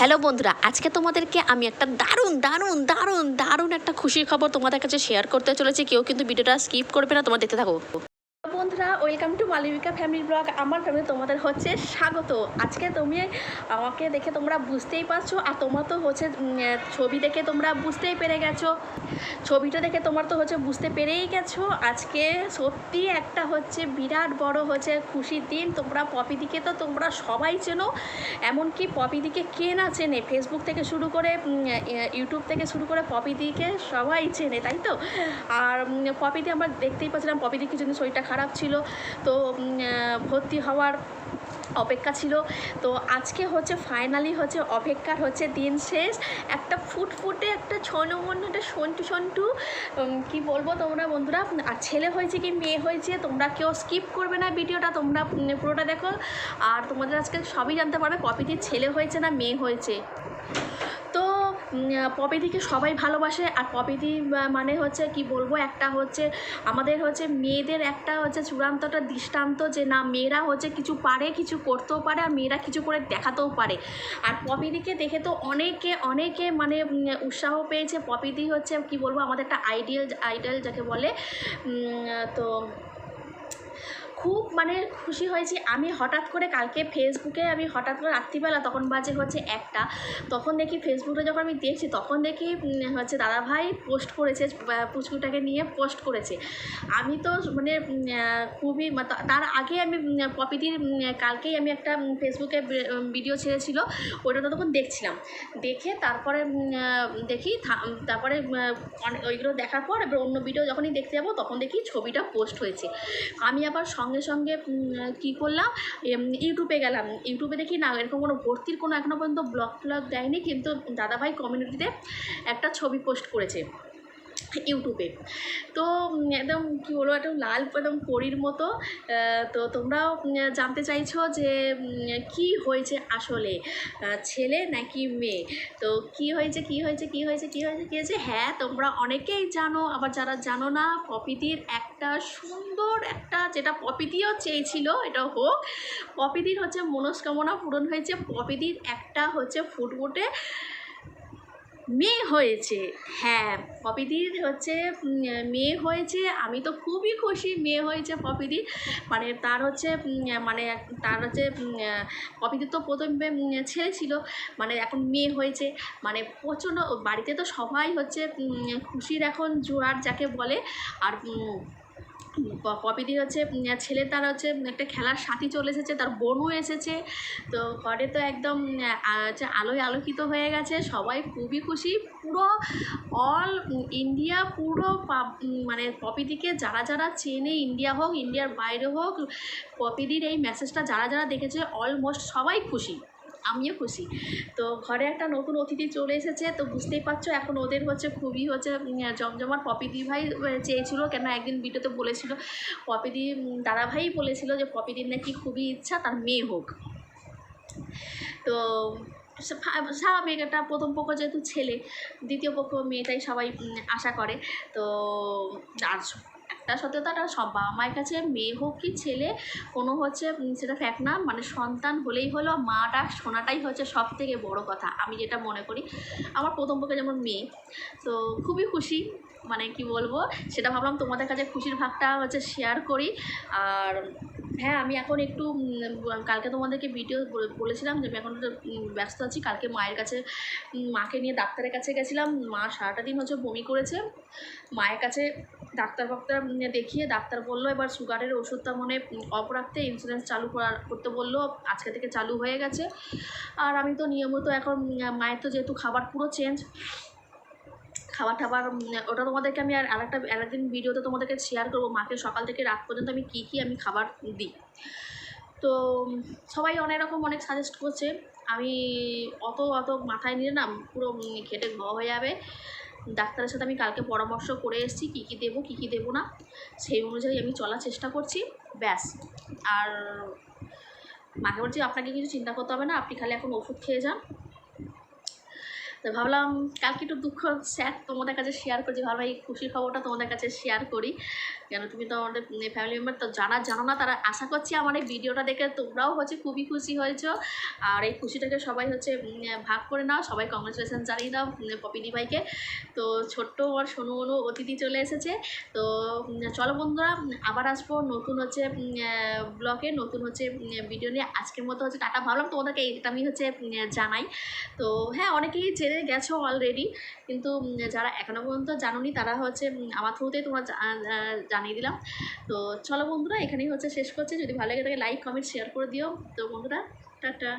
Hello বন্ধুরা, আজকে তোমাদেরকে আমি একটা দারুণ দারুণ দারুণ দারুণ একটা খুশির খবর তোমাদের কাছে শেয়ার করতে চলেছি। কেউ কিন্তু ভিডিওটা স্কিপ করবে না, তোমার দেখতে থাকো। Welcome to Malabika family blog. আমার ফ্যামিলি তোমাদের হচ্ছে স্বাগত। আজকে তুমি আমাকে দেখে তোমরা বুঝতেই পারছ আর তোমার তো হচ্ছে ছবি দেখে তোমরা বুঝতেই পেরে গেছো। ছবিটা দেখে তোমার তো হচ্ছে বুঝতে পেরেই গেছো। আজকে সত্যি একটা হচ্ছে বিরাট বড় হচ্ছে খুশির দিন। তোমরা পপিদিকে তো তোমরা সবাই চেনো। এমনকি পপিদিকে কে না চেনে? ফেসবুক থেকে শুরু করে ইউটিউব থেকে শুরু করে পপিদিকে সবাই চেনে, তাই তো? আর পপিদি আমরা দেখতেই পাচ্ছিলাম পপিদি কিছুদিন শরীরটা খারাপ ছিল। তো ভর্তি হওয়ার অপেক্ষা ছিল। তো আজকে হচ্ছে ফাইনালি হচ্ছে, অপেক্ষার হচ্ছে দিন শেষ। একটা ফুটফুটে, একটা ছনমন্য একটা সন্টু সন্টু কি বলব তোমরা বন্ধুরা? আর ছেলে হয়েছে কি, মেয়ে হয়েছে, তোমরা কেউ স্কিপ করবে না ভিডিওটা, তোমরা পুরোটা দেখো। আর তোমাদের আজকে সবই জানতে পারবে পপিদির ছেলে হয়েছে না মেয়ে হয়েছে। পপিদিকে সবাই ভালোবাসে, আর পপিদি মানে হচ্ছে কি বলব, একটা হচ্ছে আমাদের হচ্ছে মেয়েদের একটা হচ্ছে চূড়ান্তটা দৃষ্টান্ত যে না, মেয়েরা হচ্ছে কিছু পারে, কিছু করতেও পারে, আর মেয়েরা কিছু করে দেখাতেও পারে। আর পপিদিকে দেখে তো অনেকে অনেকে মানে উৎসাহ পেয়েছে। পপিদি হচ্ছে কি বলব, আমাদের একটা আইডিয়াল আইডল যাকে বলে তো খুব মানে খুশি হয়েছি। আমি হঠাৎ করে কালকে ফেসবুকে আমি হঠাৎ করে রাত্রিবেলা তখন বাজে হচ্ছে একটা, তখন দেখি ফেসবুকে যখন আমি দেখছি তখন দেখি হচ্ছে দাদাভাই পোস্ট করেছে পুচকুটাকে নিয়ে পোস্ট করেছে। আমি তো মানে খুবই তার আগে আমি পপিদির কালকেই আমি একটা ফেসবুকে ভিডিও ছেড়েছিল, ওইটা তখন দেখছিলাম। দেখে তারপরে দেখি তারপরে ওইগুলো দেখার পর এবার অন্য ভিডিও যখনই দেখতে যাব তখন দেখি ছবিটা পোস্ট হয়েছে। আমি আবার সঙ্গে সঙ্গে সঙ্গে কি করলাম? ইউটিউবে গেলাম। ইউটিউবে দেখি না, এরকম কোনো ভর্তির কোনো এখনও পর্যন্ত ব্লগ ফ্লগ দেয়নি, কিন্তু দাদাভাই কমিউনিটিতে একটা ছবি পোস্ট করেছে। ইউটিউবে। তো একদম কী বলব, একদম লাল, একদম পরীর মতো তো তোমরাও জানতে চাইছো যে কি হয়েছে আসলে? ছেলে নাকি মেয়ে? তো কি হয়েছে কি হয়েছে কি হয়েছে কি হয়েছে কি হয়েছে? হ্যাঁ তোমরা অনেকেই জানো, আবার যারা জানো না পপিদির একটা সুন্দর একটা যেটা পপিদিও চেয়েছিল, এটা হোক পপিদির হচ্ছে মনস্কামনা পূরণ হয়েছে পপিদির একটা হচ্ছে ফুটফুটে মেয়ে হয়েছে। হ্যাঁ পপিদির হচ্ছে মেয়ে হয়েছে, আমি তো খুবই খুশি মেয়ে হয়েছে পপিদির মানে তার হচ্ছে মানে তার হচ্ছে পপিদি তো প্রথমে ছেলে ছিল মানে এখন মেয়ে হয়েছে। মানে প্রচণ্ড বাড়িতে তো সবাই হচ্ছে খুশির এখন জোয়ার যাকে বলে, আর পপিদির হচ্ছে ছেলে তার হচ্ছে একটা খেলার সাথী চলে এসেছে, তার বোনও এসেছে। তো ঘরে তো একদম হচ্ছে আলোয় আলোকিত হয়ে গেছে, সবাই খুবই খুশি। পুরো অল ইন্ডিয়া পুরো মানে পপিদিকে যারা যারা চেনে ইন্ডিয়া হোক ইন্ডিয়ার বাইরে হোক পপিদির এই মেসেজটা যারা যারা দেখেছে অলমোস্ট সবাই খুশি। আমিও খুশি। তো ঘরে একটা নতুন অতিথি চলে এসেছে তো বুঝতেই পারছ এখন ওদের হচ্ছে খুবই হচ্ছে জমজমাট পপিদি ভাই চেয়েছিল কেন একদিন ভিডিওতে বলেছিল পপিদি উম, দাদা ভাই বলেছিল যে পপিদির নাকি খুবই ইচ্ছা তার মেয়ে হোক। তো স্বাভাবিক একটা প্রথম পক্ষ যেহেতু ছেলে দ্বিতীয় পক্ষ মেয়েটাই সবাই আশা করে তো আর একটা সত্যতা সব বাবা মায়ের কাছে, মেয়ে হোক কি ছেলে, কোনো হচ্ছে সেটা ফ্যাক্ট না। মানে সন্তান হলেই হলো মাটা শোনাটাই হচ্ছে সব থেকে বড় কথা, আমি যেটা মনে করি। আমার প্রথম পক্ষে যেমন মেয়ে, তো খুবই খুশি মানে কি বলব, সেটা ভাবলাম তোমাদের কাছে খুশির ভাগটা হচ্ছে শেয়ার করি। আর হ্যাঁ আমি এখন একটু কালকে তোমাদেরকে ভিডিও বলেছিলাম যে আমি এখন ব্যস্ত আছি। কালকে মায়ের কাছে মাকে নিয়ে ডাক্তারের কাছে গেছিলাম। মা সারাটা দিন হচ্ছে বমি করেছে। মায়ের কাছে ডাক্তার ফাক্তার দেখিয়ে ডাক্তার বলল, এবার সুগারের ওষুধটা মনে অফ রাখতে ইন্স্যুরেন্স চালু করার করতে বলল, আজকে থেকে চালু হয়ে গেছে। আর আমি তো নিয়মিত এখন মায়ের তো যেহেতু খাবার পুরো চেঞ্জ খাবার টাবার, ওটা তোমাদেরকে আমি আর আরেকটা, আরেকদিন ভিডিওতে তোমাদেরকে শেয়ার করব। মাকে সকাল থেকে রাত পর্যন্ত আমি কী কী আমি খাবার দিই। তো সবাই অনেক রকম অনেক সাজেস্ট করছে। আমি অত অত মাথায় নিয়ে না পুরো খেটে ঘ হয়ে যাবে। ডাক্তারের সাথে আমি কালকে পরামর্শ করে এসেছি, কী কী দেবো, কী কী দেবো না, সেই অনুযায়ী আমি চলার চেষ্টা করছি, ব্যাস। আর মাকে বলছি, আপনাকে কিছু চিন্তা করতে হবে না, আপনি খালি এখন ওষুধ খেয়ে যান তো ভাবলাম কালকে একটু দুঃখ স্যাড তোমাদের কাছে শেয়ার করছি ভাবলাম এই খুশির খবরটা তোমাদের কাছে শেয়ার করি। কেন তুমি তো আমাদের ফ্যামিলি মেম্বার তো যারা জানো না, তারা আশা করছি আমার এই ভিডিওটা দেখে তোমরাও হচ্ছে খুবই খুশি হয়েছো। আর এই খুশিটাকে সবাই হচ্ছে ভাগ করে নাও। সবাই কংগ্রেচুলেশন জানিয়ে দাও পপিদি ভাইকে তো ছোট্ট আর সোনু অনু অতিথি চলে এসেছে। তো চলো বন্ধুরা, আবার আসব নতুন হচ্ছে ব্লগে নতুন হচ্ছে ভিডিও নিয়ে। আজকের মতো হচ্ছে টাটা। ভাবলাম তোমাদেরকে এটা আমি হচ্ছে জানাই। তো হ্যাঁ অনেকেই জেনে গেছো অলরেডি কিন্তু যারা এখনও পর্যন্ত জানোনি তারা হচ্ছে আমার থ্রুতেই তোমরা জানিয়ে দিলাম। তো চলো বন্ধুরা, এখানেই হচ্ছে শেষ করছে। যদি ভালো লাগে তাকে লাইক কমেন্ট শেয়ার করে দিও। তো বন্ধুরা, টাটা।